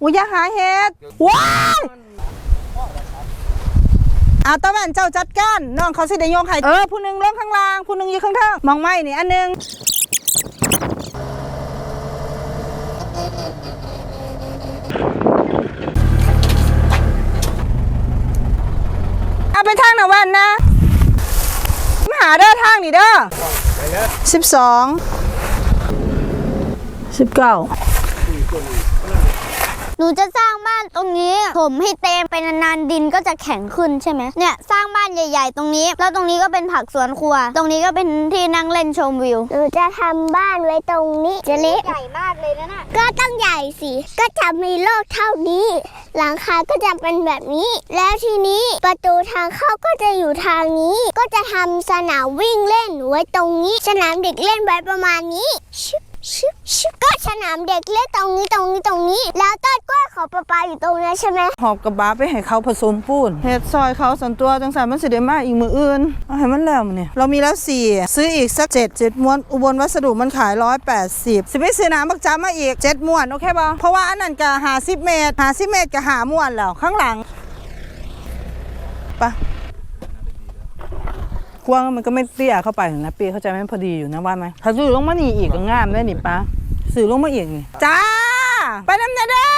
อุ้ยอย่าหาเห็ดว้ายเอาตะวันเจ้าจัดการน้องเขาสิได้โยงให้เออผู้หนึงลงข้างล่างผู้หนึงอยู่ข้างเทิงมองไม่นี่อันหนึงเอาไปทางหน่ะวันนะมาหาเด้อทางนี่เด้อสิบสองสิบเก้า หนูจะสร้างบ้านตรงนี้ผมให้เต็มไปนานๆดินก็จะแข็งขึ้นใช่ไหมเนี่ยสร้างบ้านใหญ่ ๆ ตรงนี้ แล้วตรงนี้ก็เป็นผักสวนครัว ตรงนี้ก็เป็นที่นั่งเล่นชมวิว หนูจะทำบ้านไว้ตรงนี้จะเล็กใหญ่มากเลยนะน่ะก็ต้องใหญ่สิ ก็จะมีโลกเท่านี้ หลังคาก็จะเป็นแบบนี้ แล้วทีนี้ประตูทางเข้าก็จะอยู่ทางนี้ ก็จะทำสนามวิ่งเล่นไว้ตรงนี้ สนามเด็กเล่นไว้ประมาณนี้ชึบ ชึบชึบก็สนามเด็กเล่นตรงนี้ตรงนี้ตรงนี้ แล้วต้นกล้วยของปลาปาอยู่ตรงนี้ใช่ไหมหอบกระบะไปให้เขาผสมปูนเฮ็ดซอยเขาส่วนตัวจังสารมันสิได้มาอีกมืออื่นเอาให้มันแล้วมันเนี่ยเรามีแล้วสี่ซื้ออีกสักเจ็ดเจ็ดม้วนอุบลวัสดุมันขายร้อยแปดสิบสิไปซื้อน้ำบักจ้ามาอีกเจ็ดม้วนโอเคป่ะเพราะว่าอันนั้นก็หาสิบเมตรหาสิบเมตรก็หาม้วนแล้วข้างหลังไปะ กว้างมันก็ไม่เตี้ยเข้าไปหรอกนะเปียเข้าใจไหมพอดีอยู่นะว่าไหมถ้าซื้อลงมานี่อีกก็งามได้นี่ป้าซื้อลงมาอีกนี่จ้า ไปน้ำเนเด้อ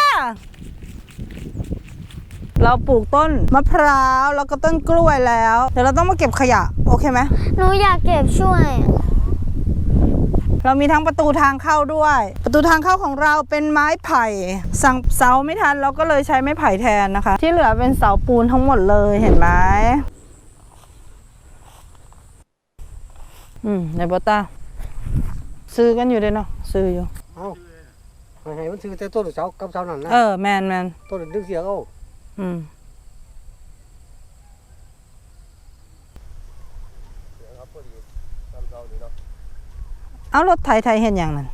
เราปลูกต้นมะพร้าวแล้วก็ต้นกล้วยแล้วเดี๋ยวเราต้องมาเก็บขยะ โอเคไหมหนูอยากเก็บช่วย เรามีทั้งประตูทางเข้าด้วย ประตูทางเข้าของเราเป็นไม้ไผ่ สั่งเสาไม่ทันเราก็เลยใช้ไม้ไผ่แทนนะคะ ที่เหลือเป็นเสาปูนทั้งหมดเลยเห็นไหม อืมในบอต้าซื้อกันอยู่เลยเนาะซื้ออยู่ เอาให้ให้มันซื้อแต่ต้นเสากับเสานั่นนะเออแมนแมนต้นดึงเสียเอาอืมเอารถไถไถเห็นอย่างนั้น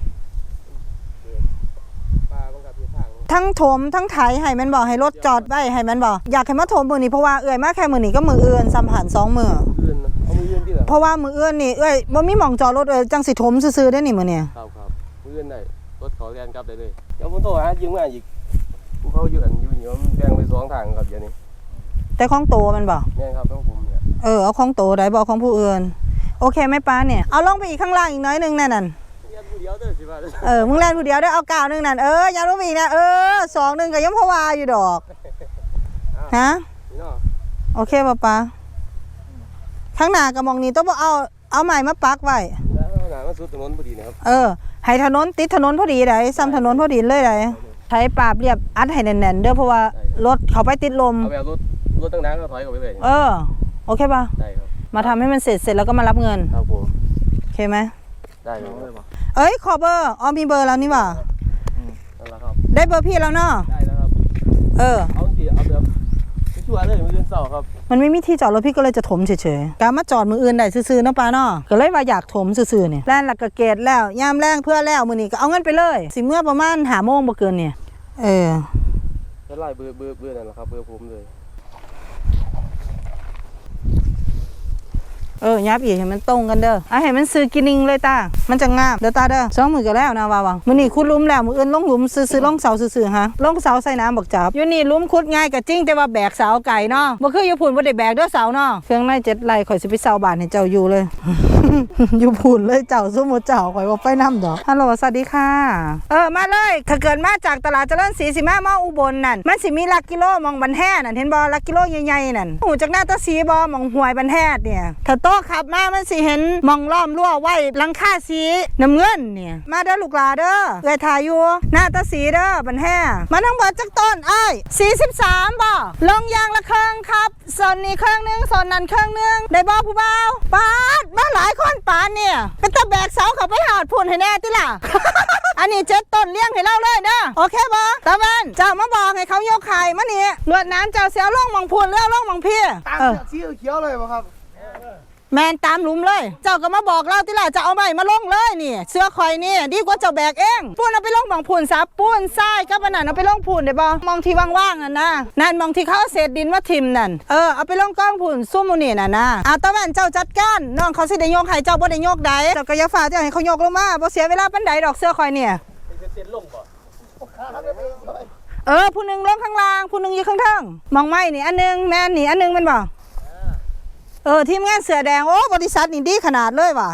ปลามันกับอยู่ทางทั้งถมทั้งไถให้แมันบอกให้รถจอดไว้ให้แมันบอกอยากให้มาถมมือนี้เพราะว่าเอื้อยมาแค่มือนี้ก็มืออื่นสัมผัสสองมือ เหรอเพราะว่ามืออื่นนี่เอ้ยบ่มีหม่องจอดรถเอ้ยจังสิถมซื่อๆได้นี่มือเนี่ยครับครับมืออื่นได้รถเขาแล่นกลับได้เลยเดี๋ยวผมโทรหายืมมาอีกผู้เขาอยู่อันอยู่นี่มันแบ่งไปสองทางครับเดี๋ยวนี้แต่ของโตมันบอกแม่นครับต้องผมเนี่ยเออเอาของโตได้บอกของผู้อื่นโอเคไหมป้าเนี่ยเอาลงไปอีกข้างล่างอีกน้อยหนึงนั่นน่ะเรียนผู้เดียวเด้อสิว่าเออมึงแล่นผู้เดียวได้เอาก้าวหนึงนั่นเอออย่าลงไปอีกนะเออสองหนึงก็ยังพอวาอยู่ดอกฮะนี่เนาะโอเคป้าป้า ข้างหน้ากระมองนี้ต้องบ่เอาเอาใหม่มาปักไว้แล้วหนามันสุดถนนพอดีนะครับเออให้ถนนติดถนนพอดีได้ซ้ำถนนพอดีเลยได้ใช้ปราบเรียบอัดให้แน่นๆเด้อเพราะว่ารถเขาไปติดลมเอาไปเอารถรถตั้งน้ำก็ถอยกลับไปเลยเออโอเคป่ะได้ครับมาทำให้มันเสร็จเสร็จแล้วก็มารับเงินครับผมโอเคไหมได้ครับเอ้ยขอเบอร์อ๋อมีเบอร์แล้วนี่หว่านั่นแหละครับได้เบอร์พี่แล้วเนาะได้แล้วครับเออเอาสิเอาแบบชั่วๆเลยมืออื่นเสาร์ครับ มันไม่มีที่จอดรถพี่ก็เลยจะถมเฉยๆการมาจอดมืออื่นได้ซื่อๆเนาะป้าเนาะก็เลยว่าอยากถมซื่อๆเนี่ยแล่นหลักกะเกตแล้วยามแรงเพื่อแล้วมือนี้ก็เอาเงินไปเลย สิเมื่อประมาณหาโมงบ่เกินเนี่ย เออ จะไล่เบอร์เบอร์เบอร์นั่นแหละครับเบอร์ผมเลย เออยับอีกให้มันตรงกันเด้อเอาให้มันซื้อกินนิงเลยตา มันจะงามเด้อตาเด้อสองมือก็แล้วนะว่าวังมื้อนี้ขุดลุ่มแล้วมื้ออื่นลงหลุมซื้อๆลงเสาซื่อๆฮะลงเสาใส่น้ำบักจับอยู่นี่ลุ่มขุดง่ายก็จริงแต่ว่าแบกเสาไก่เนาะบ่คืออยู่พุ่นบ่ได้แบกเด้อเสาเนาะเครื่องในเจ็ดไร่ข่อยสิไปเสาบ้านให้เจ้าอยู่เลย อยู่พุ่นเลยเจ้าซุมเจ้าข่อยบ่ไปนํดอกฮัลโหลสวัสดีค่ะ เออมาเลย ถ้าเกิดมาจากตลาดเจริญศรีสิมามาอุบลนั่นมันสิมีหลักกิโลมองบันแห่นั่นเห็นบ่หลักกิโลใหญ่ๆนั่นหูจากหน้าตาสีบ่มองหวยบันแห่เนี่ยถ้าโตขับมามันสิเห็นมองล้อมรั้วไว้หลังคาสีน้ำเงินเนี่ย มาเด้อลูกหลาเด้อเอ้ยถ่ายอยู่หน้าตาสีเด้อบันแห่มาทั้งเบิดจักต้นไอ้าย43บ่ลงยางละเครื่องครับโซนนี้เครื่องหนึงโซนนั้นเครื่องหนึงได้บ่ผู้บ่าวปาดมาหลายคนปานเนี่ยเป็นตะแบกเสาเขาไปหาดพุ่นให้แน่ติล่ะอันนี้เจ็ดต้นเลี้ยงให้เราเลยเด้อโอเคบ่ตาแวนเจ้ามาบอกให้เขายกไข่มานี่ลวดน้ำเจ้าเสียวล่องมองพูนเรือล่องมองพี่ตามเออสีเขียวเลยป่ครับ แมนตามหลุมเลย เจ้าก็มาบอกเราที่ละจะเอาใหม่มาลงเลยนี่ เสื้อคอยนี่ดีกว่าเจ้าแบกเองปูนเอาไปลงมองพูนซับปูนทรายก็มันนั่นเอาไปลงพูนได้บ่มองที่ว่างๆอะนะนั่นมองที่เขาเอาเศษดินมาทิมนั่นเออเอาไปลงกล้องพูนซุ่มหมูนี่น่ะนะเอาตาแวนเจ้าจัดการน้องเขาสิได้ยกให้เจ้าบ่ได้ยกใดเจ้าก็อย่าฝ่าเจ้าให้เขายกลงมาบ่เสียเวลาปานใดดอกเสื้อคอยเนี่ยเออผู้หนึงลงข้างล่างผู้หนึงอยู่ข้างเทิงมองไม่นี่อันหนึงแม่นนี่อันหนึงแมันบ่ เออทีมงานเสือแดง โอ้บริษัทนี่ดีขนาดเลยว่ะ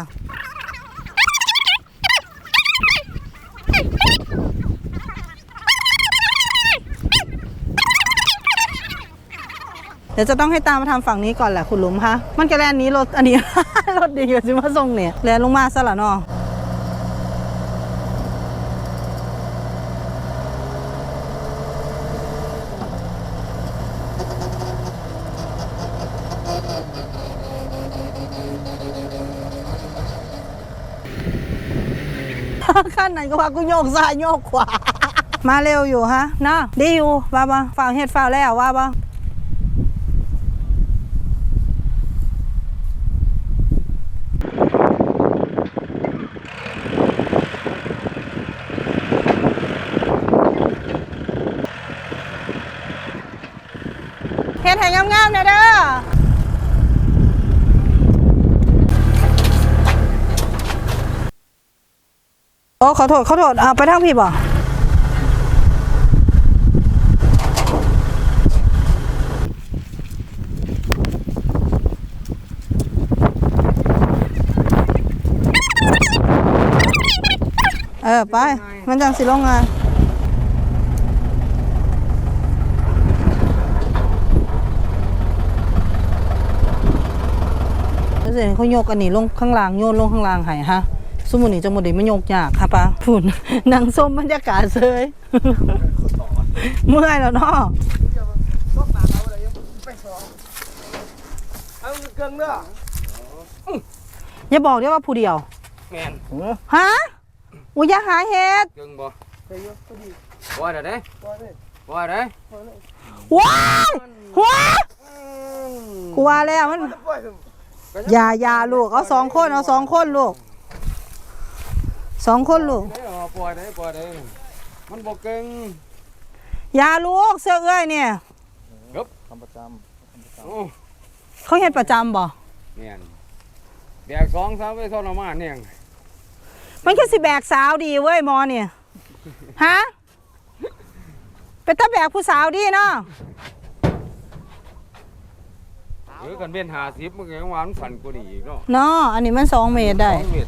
เดี๋ยวจะต้องให้ตามมาทำฝั่งนี้ก่อนแหละคุณลุมคะมันกระแลนนี้รถอันนี้ รถดีอยู่สิมาส่งเนี่ยแลนลงมาซะละเนาะ ขั้นนั้นก็ว่ากูโยกซ้ายโยกขวา มาเร็วอยู่ฮะเนาะดีอยู่ว่าบ่ฝ่าวเฮ็ดฝ่าวแล้วว่าบ่เฮ็ดให้งามๆเนี่ยเด้อ อ้ขอโทษขอโทษอ่าไปทางพี่บ่เออไป มันจังสิลงงานเสร็จเขาโยกอันนี้ลงข้างล่างโยนลงข้างล่างให้ฮะ สมมุตินี่จังหวัดนี้มันโยกยากค่ะปะฝุ่นนางส้มบรรยากาศเซยเมื่อยแล้วเนาะเอาเกินเด้ออย่าบอกได้ว่าผู้เดียวแม่นฮะอุ้ยอย่าหาเฮ็ดเกินบ่ว่าได้เด้ว่าได้ว้ายหัวกูว่าแล้วมันอย่าอย่าลูกเอาสองคนเอาสองคนลูก สองคนลูกได้บ่ปล่อยได้ปล่อยได้มันบ่เก่งอย่าลูกเสื้อเอ้ยเนี่ยโอ้เขาเฮ็ดประจำบ่แม่นแบกสองสามไปทรมานเนี่ยมันคือสิแบกสาวดีเว้ยหมอเนี่ยฮะเป็นตาแบกผู้สาวดีเนาะหรือกันเป็น50มันก็ยังว่ามันฝันกว่านี้อีกเนาะเนาะอันนี้มันสองเมตรได้สองเม็ด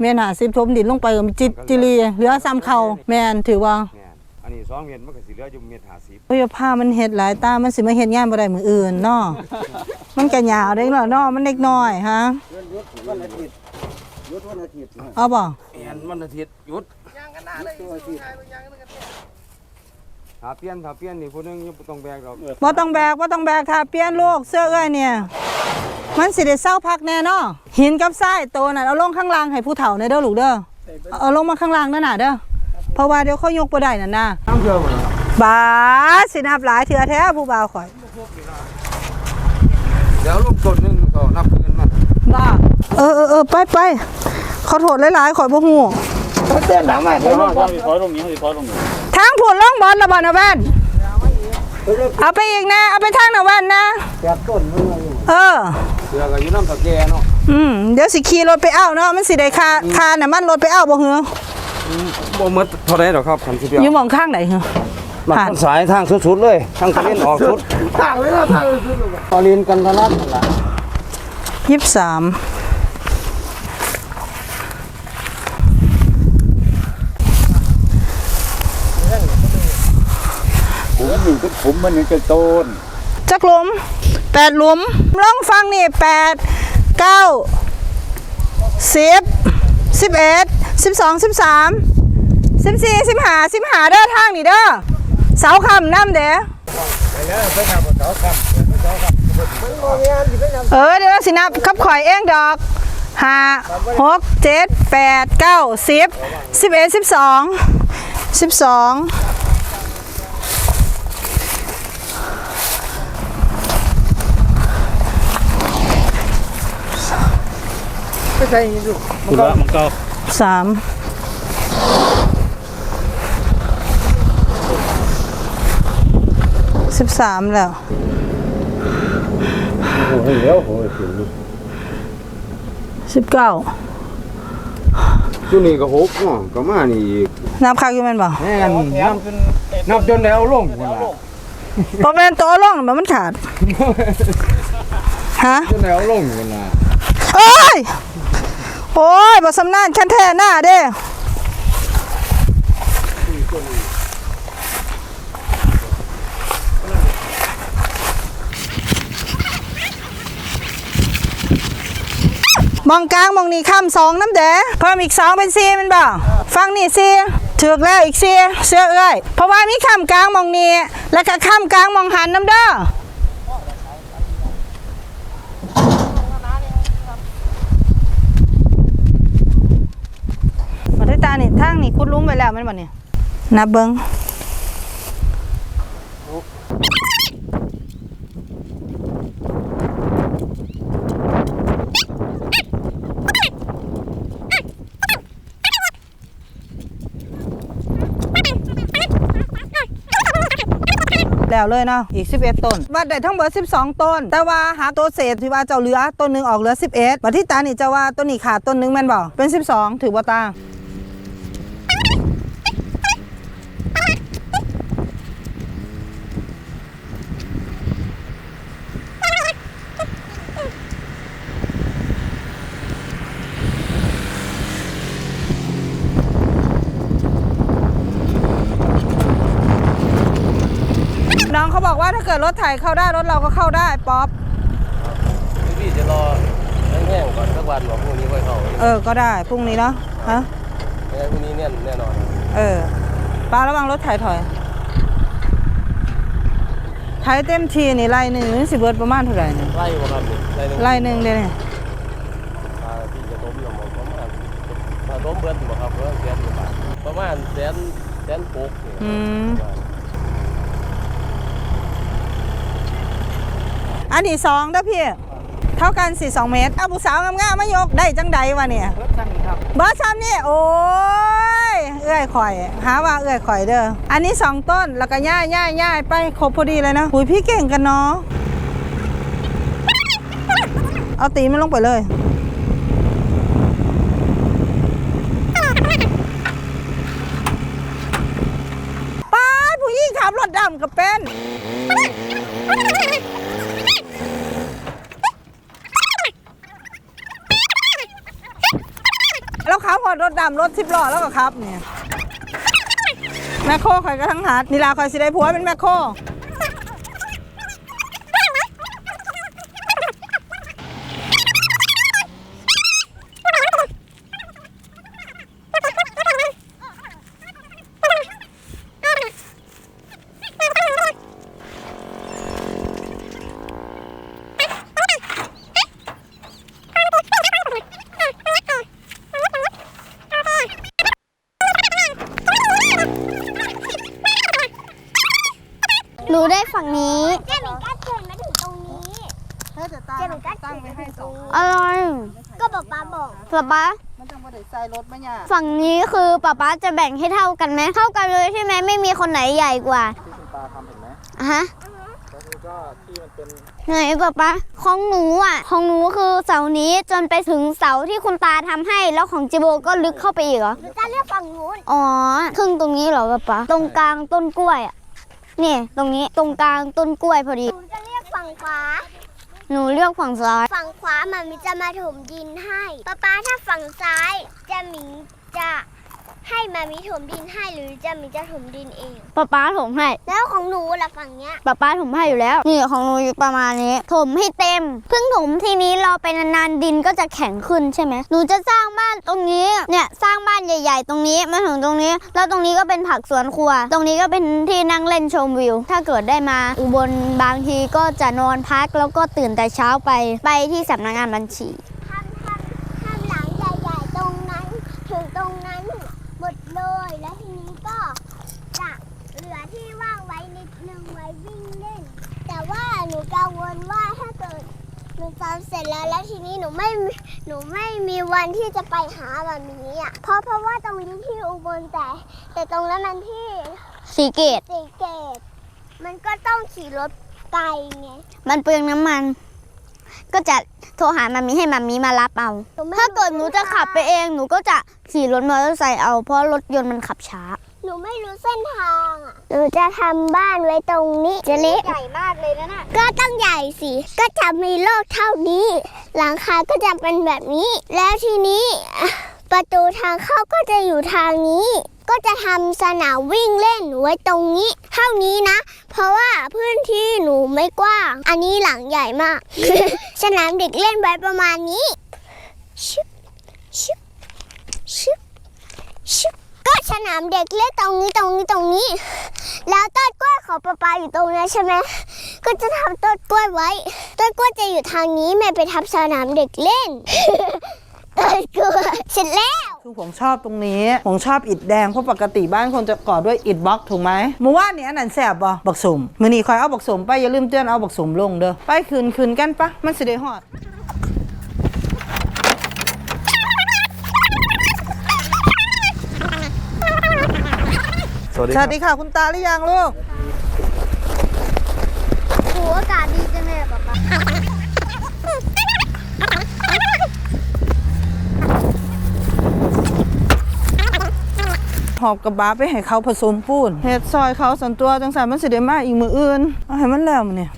เมตรหาสิบทมดินลงไปก็มีจิตจิรีเหลือซ้ำเขาแมนถือว่าแม่นอันนี้สองเม็ดมันก็สิเหลืออยู่เม็ด50โอ้ยผ้ามันเฮ็ดหลายตามันสิมาเฮ็ดงานบ่ได้มืออื่นเนาะมันก็ยาวเด้เนาะเนาะมันเด็กน้อยฮะวันอาทิตย์หยุดวันอาทิตย์นะเอาบ่แม่นวันอาทิตย์หยุดตัวอาทิตย์ ถ้าเปลี่ยนถ้าเปลี่ยนนี่ผู้หนึงยังบ่ต้องแบกดอกบ่ต้องแบกบ่ต้องแบกถ้าเปลี่ยนโลกเสื้อเอ้อยเนี่ย มันสิได้เศร้าพักแน่เนาะหินกับทรายโตน่ะเอาลงข้างล่างให้ผู้เฒ่าในเด้อลูกเด้อเอาเอาลงมาข้างล่างนั่นน่ะเด้อเพราะว่าเดี๋ยวเขายกบ่ได้นั่นน่ะ น้ำเชื่อบ่ล่ะบาดสินับหลายเถื่อแท้ผู้บ่าวข่อยเดี๋ยวลูกต้นหนึงก็นับคืนมาบ้าเออเออเออไปไปขอโทษหลายๆข่อยบ่ฮู้เต้นหนังใหม่เขาต้องถอยลงนี้ถอยลงนี้ ทางผุนล่องบอลละบอลนะแว่นเอาไปอีกนะ เอาไปทางนะแว่นนะแปดต้นมันอยู่เออ เสือก็อยู่น้ำตะแกเนาะอืมเดี๋ยวสิขี่รถไปเอาเนาะมันสิได้ค่าค่าน้ำมันรถไปเอาบ่เหรอบ่หมดเท่าไรดอกครับคันสิเปียวอยู่หมองข้างไหนเหรอมันผ่านต้นสายทางสุดๆเลยทางตะเวนออกสุดทางเลยนะทางเลยสุดเลยตอลินกันทะลักนั่นล่ะ ยี่สิบสามผมอยู่กับ ผมมันยังจะโตนจักหลุมแปดหลุมล่องฟังนี่แปดเก้าสิบสิบเอ็ดสิบสองสิบสามสิบสี่สิบห้าสิบห้าเด้อทางนี่เด้อเสาคำน้ำเด้อเออเดี๋ยวเราสินับขับข่อยเองดอกห้าหกเจ็ดแปดเก้าสิบสิบเอ็ดสิบสองสิบสอง ใช่นี่ลูกมันก็มันก็สามสิบสามแล้ว โอ้โหเดี๋ยวโอ้โหสิบเก้าสตัวนี้ก็หกเนาะก็มานี่อีกน้ำคักอยู่แม่นบ่แม่นน้ำน้ำจนแล้วลงพุ่นล่ะบ่แม่นตัวร่องมันมันขาด ฮะจนแล้วลงพุ่นล่ะโอ้ย โอ้ยบ่สำนานคันแท้หน้าเด้มองกลางมองนี่ข้ามสองน้ำเด้เพิ่มอีกสองเป็นสี่มันบ่ฟังนี่สี่ถือกแล้วอีกสี่เสื้อเอ้ยเพราะว่ามีข้ามกลางมองนี่แล้วก็ข้ามกลางมองหันน้ำเด้อ มาได้ ตานี่ทางนี่คุดลุ้มไปแล้วแมันบ่เนี่ยนับเบิงแล้วเลยเนาะอีก 11 ต้นวัดได้ทั้งหมด12 ต้น แต่ว่าหาตัวเศษที่ว่าเจ้าเหลือต้นหนึงออกเหลือ 11บัดที่ตานี่เจ้าว่าต้นนี้ขาดต้นหนึงแม่นบ่เป็น 12 ถือบ่าน้องเขาบอก ว่าถ้าเกิดรถไถเข้าได้รถเราก็เข้าได้ป๊อปพี่จะรอแห้งๆก่อนสักวันบอกพรุ่งนี้ค่อยเข้าเออก็ได้พรุ่งนี้เนาะฮะไม่งั้นพรุ่งนี้แน่นแน่นอนเออป้าระวังรถไถถอยไถเต็มทีนี่ไล่หนึ่งนี่สิเบิดประมาณเท่าไหร่เนี่ยไล่บ่ครับนี่ไล่หนึ่งไล่หนึ่งเดี๋ยวนี้อ่าพี่จะต้มอยู่หมดประมาณถ้าต้มเบิดบ่ครับเบิดแสนกว่าบาทประมาณแสนแสนหกนี่อืม อันนี้สองเด้อพี่ เท่ากันสี่สองเมตรเอาผู้สาวงามๆมายกได้จังใดวะเนี่ยเบิดสั่งครับเบอร์ซ้ำนี่โอ้ยเอื้อยข่อย หาว่าเอื้อยข่อยเด้ออันนี้สองต้นแล้วก็ย่ายย่ายย่ายไปครบพอดีเลยนะหุยพี่เก่งกันเนาะเอาตีนมันลงไปเลย ป้าดผู้หญิงขับรถดำกับเป็น แล้วขับพอดรถดำรถสิบล้อแล้วก็ขับเนี่ยแมคโครข่อยก็ทั้งหัดนี่ลาข่อยสิได้ผัวเป็นแมคโครเจมิหนูได้ฝั่งนี้ ก็เดินมาถึงตรงนี้ เฮ้ยแต่ตาตั้งไว้ให้สองอร่อยก็บอกป้าบอกป๊าป๊ามันจังบ่ได้ใส่รถมาเนี่ยฝั่งนี้คือป๊าป๊าจะแบ่งให้เท่ากันไหมเท่ากันเลยใช่ไหมไม่มีคนไหนใหญ่กว่าที่คุณตาทำเห็นไหมอะฮะก็คือก็ที่มันเป็นไหนป๊าป๊าของหนูอะ ของหนูคือเสานี้จนไปถึงเสาที่คุณตาทำให้แล้วของจิโบก็ลึกเข้าไปอีกเหรอหนูจะเลือกฝั่งนู้นอ๋อครึ่งตรงนี้เหรอป๊าป๊าตรงกลางต้นกล้วยอะนี่ตรงนี้ตรงกลางต้นกล้วยพอดีหนูจะเลือกฝั่งขวา หนูเลือกฝั่งซ้าย ฝั่งขวามันมีจะมาถมดินให้ป้าป้าถ้าฝั่งซ้ายจะหมิงจะ ให้มามีถมดินให้หรือจะหมิงจะถมดินเอง ป๊าป๊าถมให้แล้วของหนูล่ะฝั่งเนี้ย ป๊าป๊าถมให้อยู่แล้ว นี่ของหนูอยู่ประมาณนี้ถมให้เต็ม เพิ่งถมทีนี้รอไปนานๆดินก็จะแข็งขึ้นใช่ไหมหนูจะสร้างบ้านตรงนี้เนี่ยสร้างบ้านใหญ่ ๆ ตรงนี้มาถึงตรงนี้ แล้วตรงนี้ก็เป็นผักสวนครัว ตรงนี้ก็เป็นที่นั่งเล่นชมวิว ถ้าเกิดได้มาอุบลบางทีก็จะนอนพักแล้วก็ตื่นแต่เช้าไปไปที่สำนักงานบัญชี ทำทำทำหลังใหญ่ๆตรงนั้นถึงตรงนั้นหมดเลย แล้วทีนี้ก็จะเหลือที่ว่างไว้นิดนึงไว้วิ่งเล่น แต่ว่าหนู กังวลว่าถ้าเกิดหนูทำเสร็จแล้วแล้วทีนี้หนูไม่มีหนูไม่มีวันที่จะไปหาแบบนี้อะเพราะเพราะว่าตรงนี้ที่อุบลแต่ แต่ตรงนั้นมันที่สีเกตสีเกต มันก็ต้องขี่รถไกลไงมันเปลืองน้ำมัน ก็จะโทรหามามีให้มามีมารับเอา ถ้าเกิดหนูจะขับไปเองหนูก็จะขี่รถมอเตอร์ไซค์เอาเพราะรถยนต์มันขับช้า หนูไม่รู้เส้นทางอะ หนูจะทำบ้านไว้ตรงนี้จะเล็กใหญ่มากเลยนะน่ะ ก็ต้องใหญ่สิ ก็จะมีโลกเท่านี้ หลังคาก็จะเป็นแบบนี้ แล้วทีนี้อะประตูทางเข้าก็จะอยู่ทางนี้ ก็จะทำสนามวิ่งเล่นไว้ตรงนี้ เท่านี้นะ เพราะว่าพื้นที่หนูไม่กว้าง อันนี้หลังใหญ่มาก สนามเด็กเล่นไว้ประมาณนี้ ชึบชึบชึบชึบก็สนามเด็กเล่นตรงนี้ตรงนี้ตรงนี้ แล้วต้นกล้วยของปะปาอยู่ตรงนั้นใช่ไหมก็จะทำต้นกล้วยไว้ ต้นกล้วยจะอยู่ทางนี้แม่ไปทับสนามเด็กเล่นต้นกล้วยเสร็จแล้วคือผมชอบตรงนี้ผมชอบอิฐแดงเพราะปกติบ้านคนจะก่อด้วยอิฐบล็อกถูกไหมมื่อวานนี้อันนั้นแสบบ่บักสมมือนี้คอยเอาบักสมไปอย่าลืมเตือนเอาบักสมลงเด้อไปคืนคืนกันปะมันสิได้ฮอด สวัสดีสวัสดีค่ะคุณตาหรือยังลูกโหอากาศดีจังเลยอะป๊าป๊าหอบกระบะไปให้เขาผสมปูนเฮ็ดซอยเขาส่วนตัวจังสันมันสิได้มาอีกมืออื่นเอาให้มันแล้วมันเนี่ย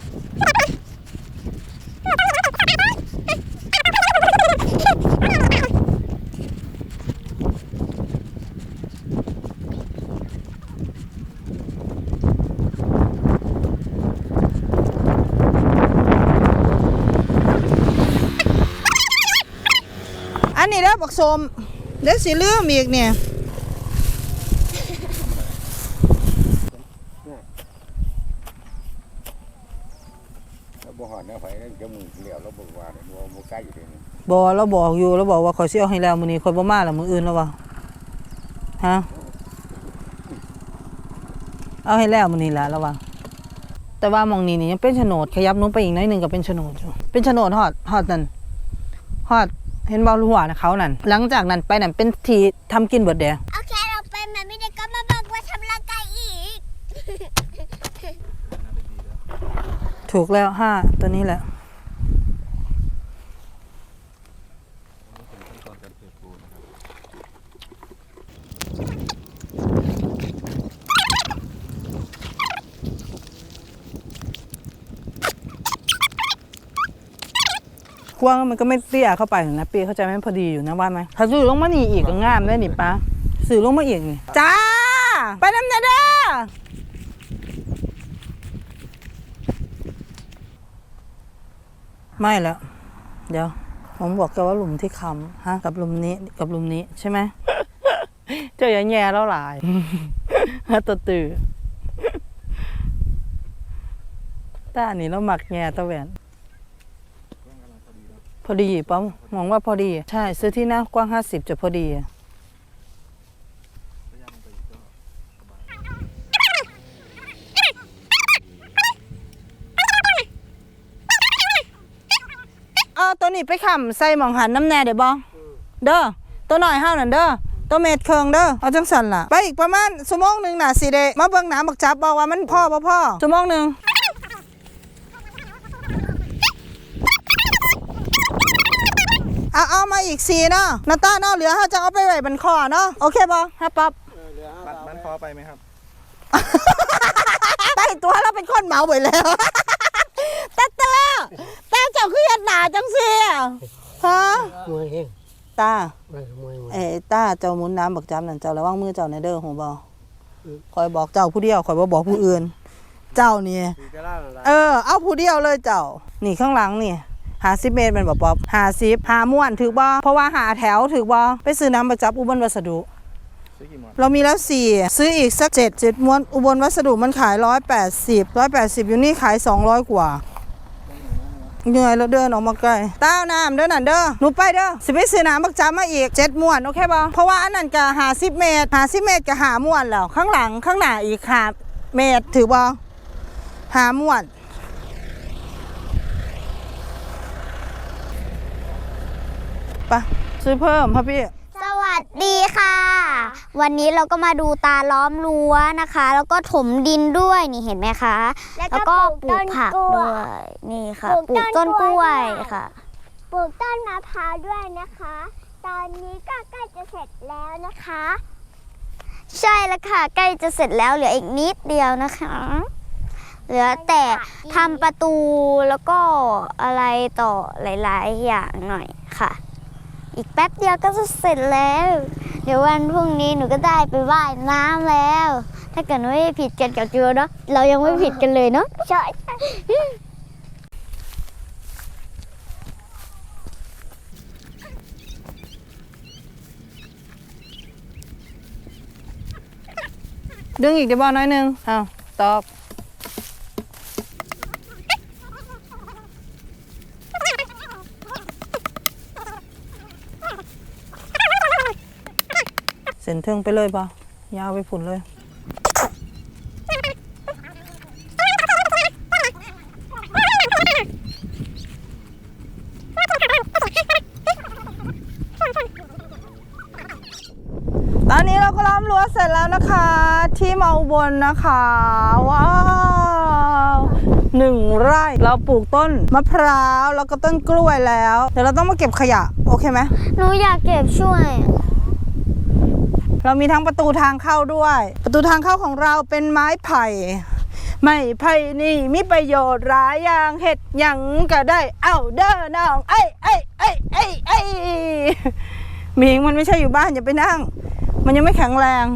บักสมเดี๋ยวสิลืมอีกเนี่ยแล้วบ่หอดแนวไฟนั่นจะมึงเหลียวแล้วบ่ว่าเนี่ยบ่บ่ใกล้อยู่เดี๋ยวนี้บอเราบอกอยู่เราบอกว่าขอยสิเอาให้แล้วมื้อนี้ขอยบ่มาแล้วมื้ออื่นแล้ววะฮะเอาให้แล้วมื้อนี้ละแล้ววะแต่ว่าหมองนี้นี่ยังเป็นโฉนดขยับนู้นไปอีกหน้อยหนึงก็เป็นโฉนดอยู่เป็นโฉนดฮอดฮอดนั่นฮอด เห็นบ่หัวนะเขานั่น หลังจากนั้นไปนั่นเป็นที่ทำกินเบิดแดงโอเคเราไปแม่ไม่ได้ก็มาบอกว่าทำร่างกายอีก ถูกแล้วห้าตัวนี้แหละ ควางมันก็ไม่เตี้ยเข้าไปหรอกนะเปียเข้าใจไหมพอดีอยู่นะว่าไหมถ้าซื้อลงมานี่อีกก็งามได้นี่ป้าซื้อลงมาอีกนี่จ้า ไปน้ำเนเด้อไม่แล้ว เดี๋ยว ผมบอกแกว่าหลุมที่คำฮะ กับหลุมนี้กับหลุมนี้ใช่ไหมเจออย่าแย่แล้วหลายฮะตัวตื่อตาอันนี้เราหมักแย่ตะแหวน พอดีป้อมมองว่าพอดี ใช่ ซื้อที่หน้ากว้างห้าสิบจะพอดีเอาตัวนี้ไปขำใส่หมองหันน้ำแน่เดี๋ยวบองเด้อตัวหน่อยห้านั่นเด้อตัวเม็ดเคิงเด้อเอาจังสันล่ะ ไปอีกประมาณชั่วโมงหนึ่งน่ะสิเดมาเบิ่งหน้ำบักจับบอกว่ามันพ่อบ่พ่อชั่วโมงหนึ่ง เอาเอามาอีกสีเนาะนาต้าเนาะเหลือเขาจะเอาไปไว้บนคอเนาะโอเคบอฮะป๊อปมันมันพอไปไหมครับ ไปตัวเราเป็นคนเมาไปแล้วแต่แต่แล้วแต่เจ้าคือยัดหนาจังสิฮะมวยเองตามวยมวยมวยเอ้ตาเจ้าหมุนน้ำบักจับนั่นเจ้าระวังมือเจ้าในเด้อหูบอคอยบอกเจ้าผู้เดียวคอยบ่บอกผู้อื่น เจ้านี่เออ เอาผู้เดียวเลยเจ้า นี่ข้างหลังนี่ หาสิบเมตรเป็นบ่ป๊อบหาสิบหาม่วนถือบ่เพราะว่าหาแถวถือบ่ไปซื้อน้ำบักจับอุบลวัสดุซื้อกี่หมอนเรามีแล้วสี่ซื้ออีกสักเจ็ดเจ็ดม้วนอุบลวัสดุมันขายร้อยแปดสิบร้อยแปดสิบอยู่นี่ขายสองร้อยกว่าเหนื่อยแล้วเดินออกมาไกลต้าวน้ำเด้อนั่นเด้อหนูไปเด้อสิไปซื้อน้ำบักจ้ามาอีกเจ็ดม้วนโอเคบ่เพราะว่าอันนั้นก็หาสิบเมตรหาสิบเมตรก็หาม้วนแล้วข้างหลังข้างหน้าอีกหาเมตรถือบ่หาม้วน ไปซื้อเพิ่มพ่อพี่สวัสวัสดีค่ะ วันนี้เราก็มาดูตาล้อมรั้วนะคะ แล้วก็ถมดินด้วยนี่เห็นไหมคะ แล้วแล้วก็ก็ปปลูลูกกผักต้นกล้วยด้วยนี่ค่ะปปลูลูกกต้ต้นนกกล้ล้ววยด้วยค่ะ ปลูกต้นมะพร้าวด้วยนะคะ ตอนนี้ก็ใกล้จะเสร็จแล้วนะคะ ใช่แล้วค่ะ ใกล้จะเสร็จแล้วเหลืออีกนิดเดียวนะคะ เหลือแต่ทำประตูแล้วก็อะไรต่อหลาย ๆ อย่างหน่อยค่ะ อีกแป๊บเดียวก็จะเสร็จแล้ว เดี๋ยววันพรุ่งนี้หนูก็ได้ไปว่ายน้ำแล้ว ถ้าเกิดไม่ผิดกันกับจูเนาะเรายังไม่ผิดกันเลยเนาะใช่ดึงอีกเดี๋ยวบอน้อยหนึงอ้าวตอก เทิงไปเลยปะยาวไปผุนเลยตอนนี้เราก็ล้อมรั้วเสร็จแล้วนะคะ ที่มาบลนะคะ ว้าวหนึ่งไร่เราปลูกต้นมะพร้าวแล้วก็ต้นกล้วยแล้ว เดี๋ยวเราต้องมาเก็บขยะ โอเคไหมหนูอยากเก็บช่วย เรามีทั้งประตูทางเข้าด้วย ประตูทางเข้าของเราเป็นไม้ไผ่ไม่ไผ่นี่มีประโยชน์หลายอย่างเห็ดหยังก็ได้ เอ้าเด้อน้องไอ้ไอ้ไอ้ไอ้ไอ้มิงมันไม่ใช่อยู่บ้านอย่าไปนั่ง มันยังไม่แข็งแรง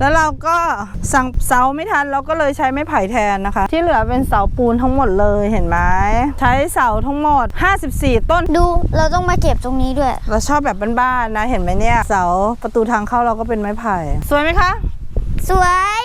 แล้วเราก็สั่งเสาไม่ทันเราก็เลยใช้ไม้ไผ่แทนนะคะ ที่เหลือเป็นเสาปูนทั้งหมดเลยเห็นไหมใช้เสาทั้งหมด 54 ต้นดูเราต้องมาเก็บตรงนี้ด้วย เราชอบแบบบ้านๆนะเห็นไหมเนี่ยเสาประตูทางเข้าเราก็เป็นไม้ไผ่ สวยไหมคะ สวย